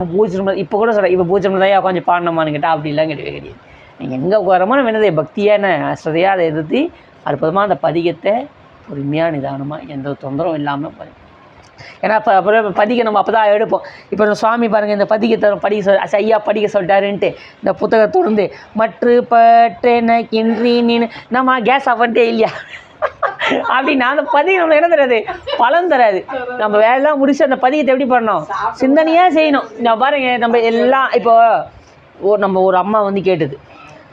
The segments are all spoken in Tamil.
பூஜை இப்போ கூட சொல்கிறேன் இப்போ பூஜை தான் கொஞ்சம் பாடணுமான்னு கேட்டால் அப்படிலாம் கிடையவே கிடையாது நீங்கள் எங்கே உட்காரமோ வேணது பக்தியான ஸ்ரதையாக அதை எதிர்த்து அற்புதமாக அந்த பதிகத்தை பொறுமையாக நிதானமாக எந்த தொந்தரவும் இல்லாமல் ஏன்னா இப்போ அப்புறம் பதிகை நம்ம அப்போ தான் எடுப்போம். இப்போ இந்த சுவாமி பாருங்கள் இந்த பதிகத்தை படிக்க சொல் ஐயா படிக்க சொல்லிட்டாருன்ட்டு இந்த புத்தகத்தை தொடர்ந்து மற்று பற்றென கின்றி நீனு நம்ம கேஸ் ஆஃப் பண்ணிட்டே இல்லையா? அப்படின்னா அந்த பதிவு நம்ம என்ன தராது? பலன் தராது. நம்ம வேலைலாம் முடிச்சு அந்த பதிகத்தை எப்படி பண்ணணும்? சிந்தனையாக செய்யணும். நான் பாருங்க நம்ம எல்லாம் இப்போ ஒரு நம்ம ஒரு அம்மா வந்து கேட்டது.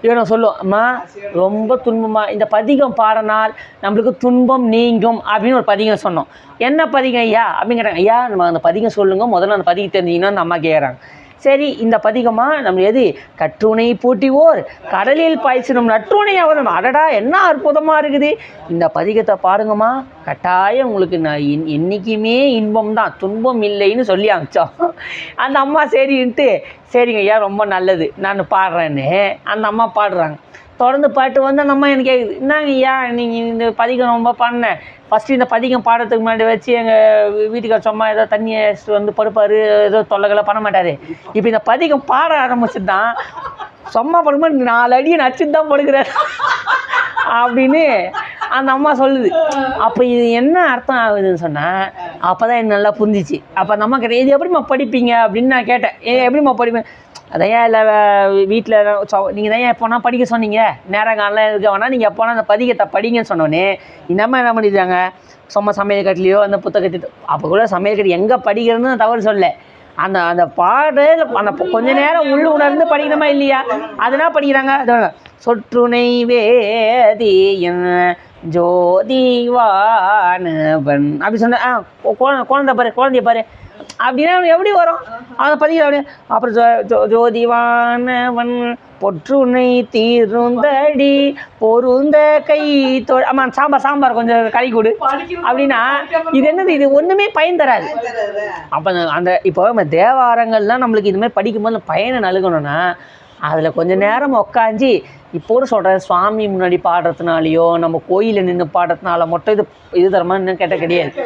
இவன் சொல்லுவோம் அம்மா ரொம்ப துன்பமாக இந்த பதிகம் பாடினால் நம்மளுக்கு துன்பம் நீங்கும் அப்படின்னு ஒரு பதிகம் சொன்னோம். என்ன பதிகம் ஐயா? அப்படின்னு கேட்டாங்க ஐயா நம்ம அந்த பதிகம் சொல்லுங்க. முதல்ல அந்த பதிகம் தெரிஞ்சிங்கன்னா அந்த அம்மா கேட்குறாங்க சரி இந்த பதிகமாக நம்ம எது? கற்றுணை பூட்டிவோர் கடலில் பாய்ச்சினும் நற்றுணை அவரும் அடடா என்ன அற்புதமாக இருக்குது. இந்த பதிகத்தை பாருங்கம்மா. கட்டாயம் உங்களுக்கு நான் என் என்றைக்குமே இன்பம் தான். துன்பம் இல்லைன்னு சொல்லி அனுப்பிச்சோம் அந்த அம்மா சரின்ட்டு சரிங்க ஐயா ரொம்ப நல்லது. நான் பாடுறேன்னு. அந்த அம்மா பாடுறாங்க. தொடர்ந்து பாட்டு வந்து நம்ம அம்மா எனக்கு கேட்குது என்னங்க ஐயா நீங்கள் இந்த பதிகம் ரொம்ப பாடினேன் ஃபஸ்ட்டு இந்த பதிகம் பாடுறதுக்கு முன்னாடி வச்சு எங்கள் வீட்டுக்கார சும்மா ஏதோ தண்ணியை வந்து படுப்பார் ஏதோ தொல்லைகளை பண்ண மாட்டார். இப்போ இந்த பதிகம் பாட ஆரம்பிச்சு தான் சும்மா படும்போது நாலு அடியை நச்சுட்டு தான் படுக்கிறார் அப்படின்னு அந்த அம்மா சொல்லுது. அப்போ இது என்ன அர்த்தம் ஆகுதுன்னு சொன்னால் அப்போ தான் எனக்கு நல்லா புரிஞ்சிச்சு. அப்போ அந்த அம்மா கேட்டேன் இது எப்படிம்மா படிப்பீங்க? அப்படின்னு நான் கேட்டேன். ஏ எப்படிம்மா படிப்பேன் அதையா இல்லை வீட்டில் நீங்கள் தான் ஏன் எப்போனா படிக்க சொன்னீங்க? நேரம் நேரங்காலம் இருக்க வேணால் நீங்கள் எப்போனா அந்த பதிகத்தை படிங்கன்னு சொன்னோன்னே இன்னமும் என்ன பண்ணிட்டாங்க? சும்மா சமையல் கட்டிலையோ அந்த புத்தகத்தை அப்போ கூட சமையல் கட்டி எங்கே படிக்கிறதுன்னு நான் தவறு சொல்ல அந்த அந்த பாடு அந்த கொஞ்ச நேரம் உள்ளு உணர்ந்து படிக்கணுமா இல்லையா? அதெல்லாம் படிக்கிறாங்க. அது சொற்றுணை வேதியன் ஜோதிவானவன். அப்படி சொன்ன ஆ குழந்தை குழந்தை பாரு குழந்தைய பாரு. அப்படின்னா எப்படி வரும்? அதை பதிக்கிற அப்படியே அப்புறம் ஜோ- ஜோ- ஜோதிவானவன் பொற்றுனை தீருந்தடி பொருந்த கை தோ ஆமாம் சாம்பார் சாம்பார் கொஞ்சம் கறி கொடு. அப்படின்னா இது என்னது? இது ஒன்றுமே பயன் தராது. அப்போ அந்த- இப்போ நம்ம தேவாரங்கள்லாம் நம்மளுக்கு இது மாதிரி படிக்கும்போது பயனை நல்கணும்னா அதில் கொஞ்ச நேரம் உக்காஞ்சி இப்போ சொல்கிறேன் சுவாமி முன்னாடி பாடுறதுனாலையோ நம்ம கோயிலில் நின்று பாடுறதுனால மட்டும் இது இது தரமா இன்னும் கேட்ட கிடையாது.